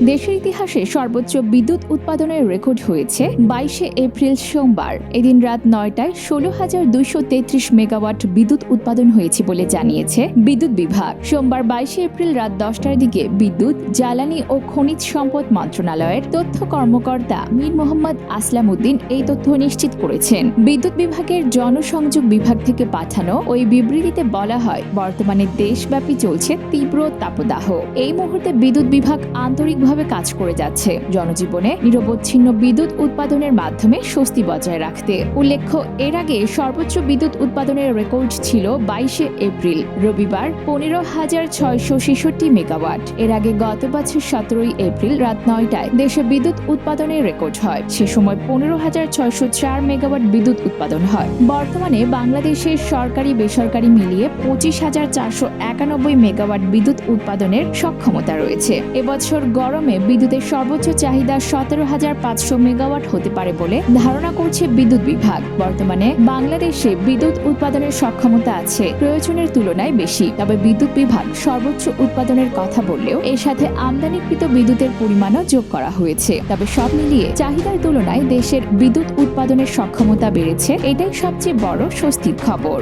দেশের ইতিহাসে সর্বোচ্চ বিদ্যুৎ উৎপাদনের রেকর্ড হয়েছে বাইশে এপ্রিল সোমবার। এদিন রাত নয়টায় ষোলো হাজার দুইশো তেত্রিশ মেগাওয়াট বিদ্যুৎ উৎপাদন হয়েছে বলে জানিয়েছে বিদ্যুৎ বিভাগ। সোমবার বাইশে এপ্রিল রাত দশটার দিকে বিদ্যুৎ, জ্বালানি ও খনিজ সম্পদ মন্ত্রণালয়ের তথ্য কর্মকর্তা মীর মোহাম্মদ আসলাম উদ্দিন এই তথ্য নিশ্চিত করেছেন। বিদ্যুৎ বিভাগের জনসংযোগ বিভাগ থেকে পাঠানো ওই বিবৃতিতে বলা হয়, বর্তমানে দেশব্যাপী চলছে তীব্র তাপদাহ। এই মুহূর্তে বিদ্যুৎ বিভাগ আন্তরিকভাবে কাজ করে যাচ্ছে। জনজীবনে নিরবচ্ছিন্ন বিদ্যুৎ উৎপাদনের মাধ্যমে স্বস্তি বজায় রাখতে। উল্লেখ্য, এর আগে সর্বোচ্চ বিদ্যুৎ উৎপাদনের রেকর্ড ছিল বাইশে এপ্রিল। রবিবার পনেরো হাজার ছয়শো ছেষট্টি মেগাওয়াট। এর আগে গত বছর সতেরোই এপ্রিল রাত নয়টায় দেশে বিদ্যুৎ উৎপাদনের রেকর্ড হয়। সে সময় পনেরো হাজার ছয়শো চার মেগাওয়াট বিদ্যুৎ উৎপাদন হয়। বর্তমানে বাংলাদেশের সরকারি বেসরকারি মিলিয়ে পঁচিশ হাজার চারশো একানব্বই মেগাওয়াট বিদ্যুৎ উৎপাদনের সক্ষমতা রয়েছে। এবছর গরমে বিদ্যুতের সর্বোচ্চ চাহিদা সতেরো হাজার পাঁচশো মেগাওয়াট হতে পারে বলে ধারণা করছে বিদ্যুৎ বিভাগ। বর্তমানে বাংলাদেশে বিদ্যুৎ উৎপাদনের সক্ষমতা আছে, প্রয়োজনের তুলনায় বেশি। তবে বিদ্যুৎ বিভাগ সর্বোচ্চ উৎপাদনের কথা বললেও এর সাথে আমদানিকৃত বিদ্যুতের পরিমাণও যোগ করা হয়েছে। তবে সব মিলিয়ে চাহিদার তুলনায় দেশের বিদ্যুৎ উৎপাদনের সক্ষমতা বেড়েছে, এটাই সবচেয়ে বড় স্বস্তির খবর।